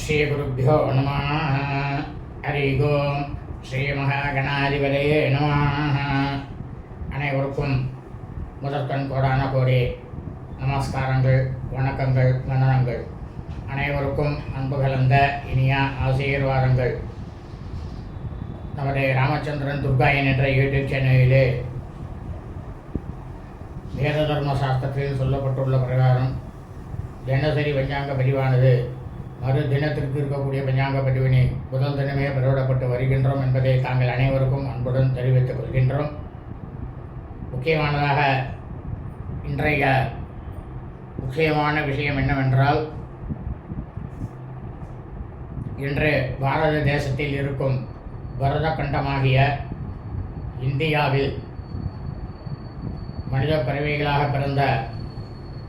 ஸ்ரீகுருப்போ நம. ஹரி ஓம். ஸ்ரீ மகாகணாதிபதியே நம. அனைவருக்கும் முதற்கண் கோடான கோடி நமஸ்காரங்கள் வணக்கங்கள் வந்தனங்கள் அனைவருக்கும் அன்பு கலந்த இனிய ஆசீர்வாதங்கள். நமது ராமச்சந்திரன் துர்காயன் என்ற யூடியூப் சேனலிலே வேத தர்ம சாஸ்திரத்தில் சொல்லப்பட்டுள்ள பிரகாரம் தினசரி பஞ்சாங்க பதிவானது. மறு தினத்திற்கு இருக்கக்கூடிய பஞ்சாங்க பதிவினை முதல் தினமே பெறவிடப்பட்டு வருகின்றோம் என்பதை தாங்கள் அனைவருக்கும் அன்புடன் தெரிவித்துக் கொள்கின்றோம். முக்கியமானதாக இன்றைய முக்கியமான விஷயம் என்னவென்றால் இன்று பாரத தேசத்தில் இருக்கும் பரத கண்டமாகிய இந்தியாவில் மனித பறவைகளாக பிறந்த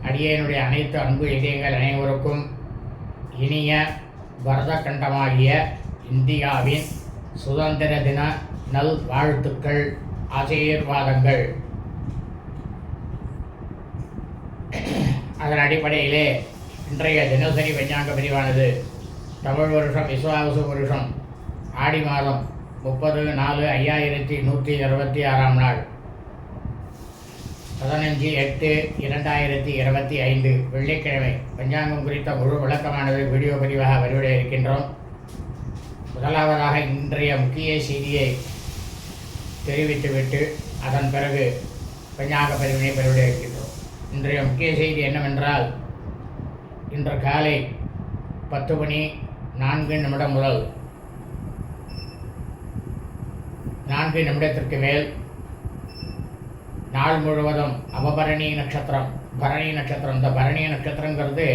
அடியேனுடைய அனைத்து அன்பு இதயங்கள் அனைவருக்கும் இனிய பரதகண்டமாகிய இந்தியாவின் சுதந்திர தின நல் வாழ்த்துக்கள் ஆசீர்வாதங்கள். அதன் அடிப்படையிலே இன்றைய தினசரி பஞ்சாங்க பிரிவானது தமிழ் வருஷம் விஸ்வாவசு வருஷம். ஆடி மாதம் முப்பது நாலு ஐயாயிரத்தி நூற்றி அறுபத்தி ஆறாம் நாள். பதினஞ்சு எட்டு இரண்டாயிரத்தி இருபத்தி ஐந்து வெள்ளிக்கிழமை பஞ்சாங்கம் குறித்த முழு விளக்கமானது வீடியோ பதிவாக வருவிட இருக்கின்றோம். முதலாவதாக இன்றைய முக்கிய செய்தியை தெரிவித்துவிட்டு அதன் பிறகு பஞ்சாங்க பதிவினை வெளியிட இருக்கின்றோம். இன்றைய முக்கிய செய்தி என்னவென்றால் இன்று காலை பத்து மணி நான்கு நிமிடம் முதல் நான்கு நிமிடத்திற்கு மேல் நாள் முழுவதும் அவபரணி நட்சத்திரம் பரணி நட்சத்திரம். இந்த பரணி நட்சத்திரங்கிறது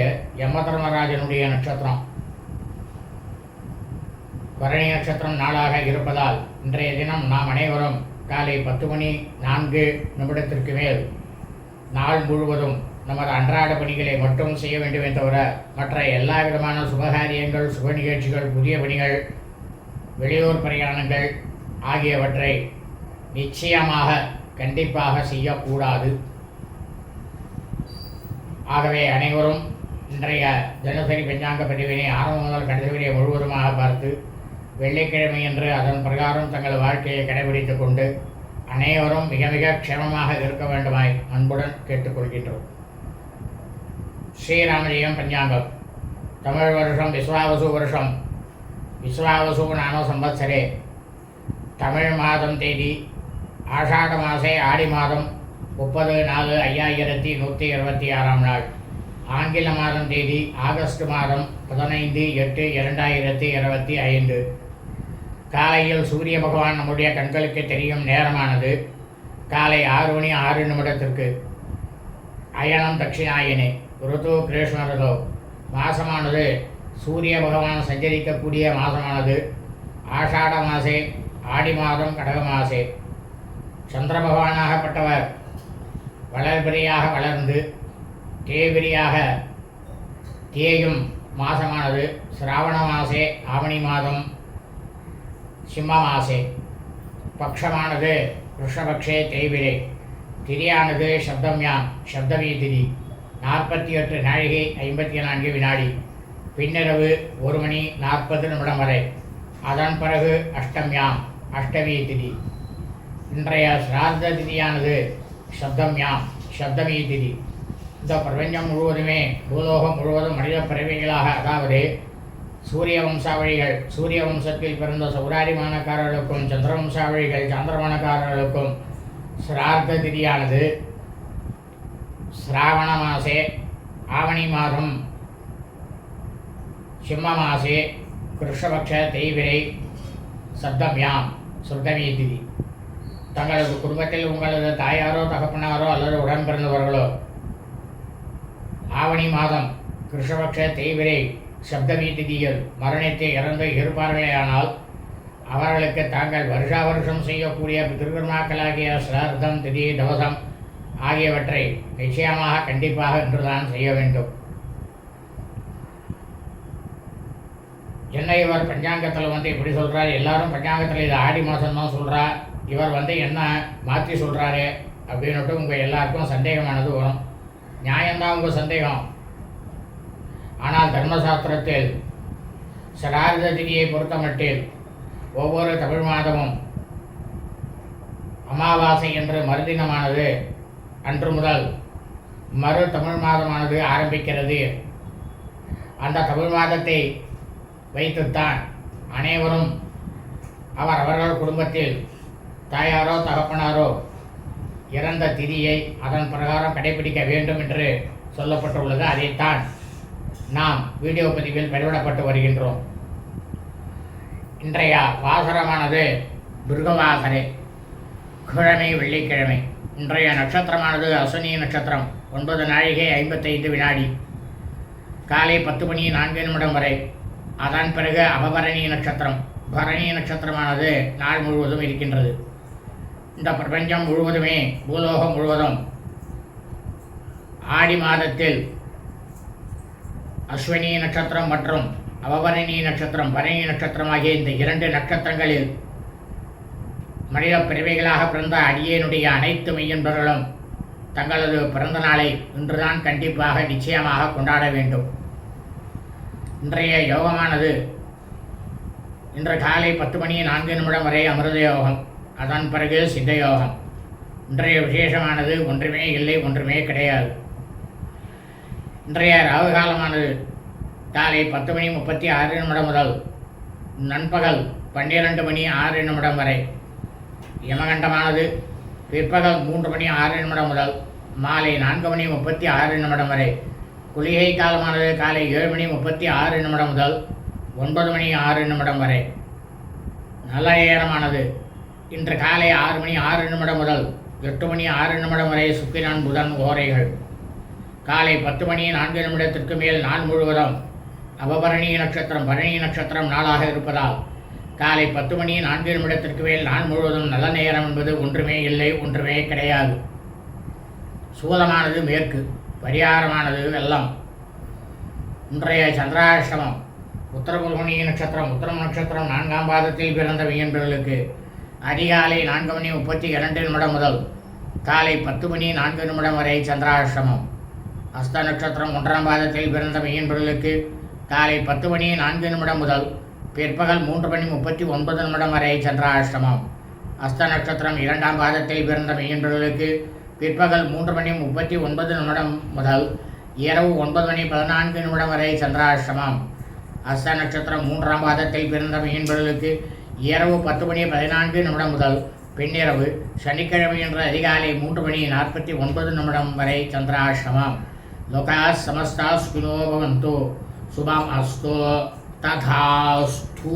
யம தர்மராஜனுடைய நட்சத்திரம். பரணி நட்சத்திரம் நாளாக இருப்பதால் இன்றைய தினம் நாம் அனைவரும் காலை பத்து மணி நான்கு நிமிடத்திற்கு மேல் நாள் முழுவதும் நமது அன்றாட பணிகளை மட்டும் செய்ய வேண்டுமே தவிர மற்ற எல்லா விதமான சுபகாரியங்கள் சுப நிகழ்ச்சிகள் புதிய பணிகள் வெளியூர் பிரயாணங்கள் ஆகியவற்றை நிச்சயமாக கண்டிப்பாக செய்யக்கூடாது. ஆகவே அனைவரும் இன்றைய தினசரி பஞ்சாங்க பதிவினை ஆரம்பம் முதல் கடைசி வரை முழுவதுமாக பார்த்து வெள்ளிக்கிழமை என்று அதன் பிரகாரம் தங்கள் வாழ்க்கையை கடைபிடித்துக் கொண்டு அனைவரும் மிக மிக க்ஷமமாக இருக்க வேண்டுமாய் அன்புடன் கேட்டுக்கொள்கின்றோம். ஸ்ரீராமஜெயம் பஞ்சாங்கம். தமிழ் வருஷம் விஸ்வாவசு வருஷம். விஸ்வாவசு நானோ சம்பத்சரே. தமிழ் மாதம் தேதி ஆஷாட மாசே ஆடி மாதம் முப்பது நாலு ஐயாயிரத்தி நூற்றி இருபத்தி ஆறாம் நாள். ஆங்கில மாதம் தேதி ஆகஸ்ட் மாதம் பதினைந்து எட்டு இரண்டாயிரத்தி இருபத்தி ஐந்து. காலையில் சூரிய பகவான் நம்முடைய கண்களுக்கு தெரியும் நேரமானது காலை ஆறு மணி ஆறு நிமிடத்திற்கு. அயனம் தட்சிணாயனே ருது கிரீஷ்ம மாசமானது சூரிய பகவான் சஞ்சரிக்கக்கூடிய மாதமானது ஆஷாட மாசே ஆடி மாதம் கடக மாசே. சந்திர பகவானாகப்பட்டவர் வளர்பிரியாக வளர்ந்து தேவிரியாக தேயும் மாசமானது சிராவண மாசே ஆவணி மாதம் சிம்ம மாசே. பக்ஷமானது ரிஷபக்ஷே தேய்விரே திரியானது சப்தம்யாம் சப்தமி திரி நாற்பத்தி எட்டு நாழிகை ஐம்பத்தி நான்கு வினாடி. பின்னிரவு ஒரு மணி நாற்பது நிமிடம் வரை. அதன் பிறகு அஷ்டம்யாம் அஷ்டமி திதி இன்றைய சிரார்த்த திதியானது சப்தம்யாம் சப்தமீ திதி இந்த பிரபஞ்சம் முழுவதுமே பூலோகம் முழுவதும் மனித பிறவிகளாக அதாவது சூரிய வம்சாவளிகள் சூரிய வம்சத்தில் பிறந்த சௌராரிமானக்காரர்களுக்கும் சந்திர வம்சாவளிகள் சந்திரமானக்காரர்களுக்கும் சிரார்த்த திதியானது சிராவண மாசே ஆவணி மாதம் சிம்ம மாசே கிருஷ்ணபக்ஷ தெய்விரை சப்தம்யாம் சுத்தமி திதி தங்களது குடும்பத்தில் உங்களது தாயாரோ தகப்பனாரோ அல்லது உடன் பிறந்தவர்களோ ஆவணி மாதம் கிருஷ்ணபக்ஷ தேய்விரை சப்தமி திதியில் மரணித்து இறந்து இருப்பார்களேயானால் அவர்களுக்கு தாங்கள் வருஷா வருஷம் செய்யக்கூடிய திருவிழாக்களாகிய சிரார்த்தம் திதி தவசம் ஆகியவற்றை நிச்சயமாக கண்டிப்பாக இன்றுதான் செய்ய வேண்டும். என்ன இவர் பஞ்சாங்கத்தில் வந்து இப்படி சொல்கிறார் எல்லாரும் பஞ்சாங்கத்தில் இது ஆடி மாதம் தான் இவர் வந்து என்ன மாற்றி சொல்கிறாரு அப்படின்னுட்டு உங்கள் எல்லாருக்கும் சந்தேகமானது வரும். நியாயம்தான் உங்கள் சந்தேகம். ஆனால் தர்மசாஸ்திரத்தில் சடாரத திதியை பொறுத்தமட்டில் ஒவ்வொரு தமிழ் மாதமும் அமாவாசை என்று மறுதினமானது அன்று முதல் மறு தமிழ் மாதமானது ஆரம்பிக்கிறது. அந்த தமிழ் மாதத்தை வைத்துத்தான் அனைவரும் அவர் அவர்கள் குடும்பத்தில் தாயாரோ தகப்பனாரோ இறந்த திதியை அதன் பிரகாரம் கடைபிடிக்க வேண்டும் என்று சொல்லப்பட்டுள்ளது. அதைத்தான் நாம் வீடியோ பதிவில் பதிவிடப்பட்டு வருகின்றோம். இன்றைய வாசரமானது துர்கவாசனை கிழமை வெள்ளிக்கிழமை. இன்றைய நட்சத்திரமானது அசுனி நட்சத்திரம். ஒன்பது நாழிகை ஐம்பத்தைந்து வினாடி. காலை பத்து மணி நான்கு நிமிடம் வரை. அதன் பிறகு அபபரணி நட்சத்திரம். பரணி நட்சத்திரமானது நாள் முழுவதும் இருக்கின்றது. இந்த பிரபஞ்சம் முழுவதுமே பூலோகம் முழுவதும் ஆடி மாதத்தில் அஸ்வினி நட்சத்திரம் மற்றும் அவபரணி நட்சத்திரம் பரணி நட்சத்திரம் ஆகிய இந்த இரண்டு நட்சத்திரங்களில் மனித பிறவைகளாக பிறந்த அடியேனுடைய அனைத்து மெய்யன்பர்களும் தங்களது பிறந்த நாளை இன்றுதான் கண்டிப்பாக நிச்சயமாக கொண்டாட வேண்டும். இன்றைய யோகமானது இன்று காலை பத்து மணி நான்கு நிமிடம் வரை அமிர்த யோகம். அதன் பிறகு சித்த யோகம் இன்றைய விசேஷமானது ஒன்றுமே இல்லை ஒன்றுமே கிடையாது. இன்றைய ராகு காலமானது காலை பத்து மணி முப்பத்தி ஆறு நிமிடம் முதல் நண்பகல் பன்னிரண்டு மணி ஆறு நிமிடம் வரை. யமகண்டமானது பிற்பகல் மூன்று மணி ஆறு நிமிடம் முதல் மாலை நான்கு மணி முப்பத்தி ஆறு நிமிடம் வரை. குளிகை காலமானது காலை ஏழு மணி முப்பத்தி ஆறு நிமிடம் முதல் ஒன்பது மணி ஆறு நிமிடம் வரை. நல்ல நேரமானது இன்று காலை ஆறு மணி ஆறு நிமிடம் முதல் எட்டு மணி ஆறு நிமிடம் வரை சுக்கிரன் புதன் ஓரைகள் காலை பத்து மணி நான்கு நிமிடத்திற்கு மேல் நான் முழுவதும் நவபரணி நட்சத்திரம் பரணி நட்சத்திரம் நாளாக இருப்பதால் காலை பத்து மணி நான்கு நிமிடத்திற்கு மேல் நான் முழுவதும் நல்ல நேரம் என்பது ஒன்றுமே இல்லை ஒன்றுமே கிடையாது. சூலமானது மேற்கு பரிகாரமானது வெள்ளம். இன்றைய சந்திராஷ்டமம் உத்தரபுல்மணி நட்சத்திரம் உத்தரம் நட்சத்திரம் நான்காம் பாதத்தில் பிறந்த வியன்பர்களுக்கு அதிகாலை நான்கு மணி முப்பத்தி இரண்டு நிமிடம் முதல் காலை பத்து மணி நான்கு நிமிடம் வரை சந்திராஷ்டமம். அஸ்த நட்சத்திரம் ஒன்றாம் பாதத்தில் பிறந்த மெய்யன்பர்களுக்கு காலை பத்து மணி நான்கு நிமிடம் முதல் பிற்பகல் மூன்று மணி முப்பத்தி ஒன்பது நிமிடம் வரை சந்திராஷ்டமம். அஸ்த நட்சத்திரம் இரண்டாம் பாதத்தில் பிறந்த மெய்யன்பர்களுக்கு பிற்பகல் மூன்று மணி முப்பத்தி ஒன்பது நிமிடம் முதல் இரவு ஒன்பது மணி பதினான்கு நிமிடம் வரை சந்திராஷ்டமம். அஸ்த நட்சத்திரம் மூன்றாம் பாதத்தில் பிறந்த மீன்பர்களுக்கு இரவு பத்து மணி பதினான்கு நிமிடம் முதல் பின்னிரவு சனிக்கிழமை என்ற அதிகாலை மூன்று மணி நாற்பத்தி ஒன்பது நிமிடம் வரை சந்திராசிரமம் லோகா சமஸ்தா சுகினோ பவந்து. சுபம் அஸ்தோ. ததாஸ்தூ.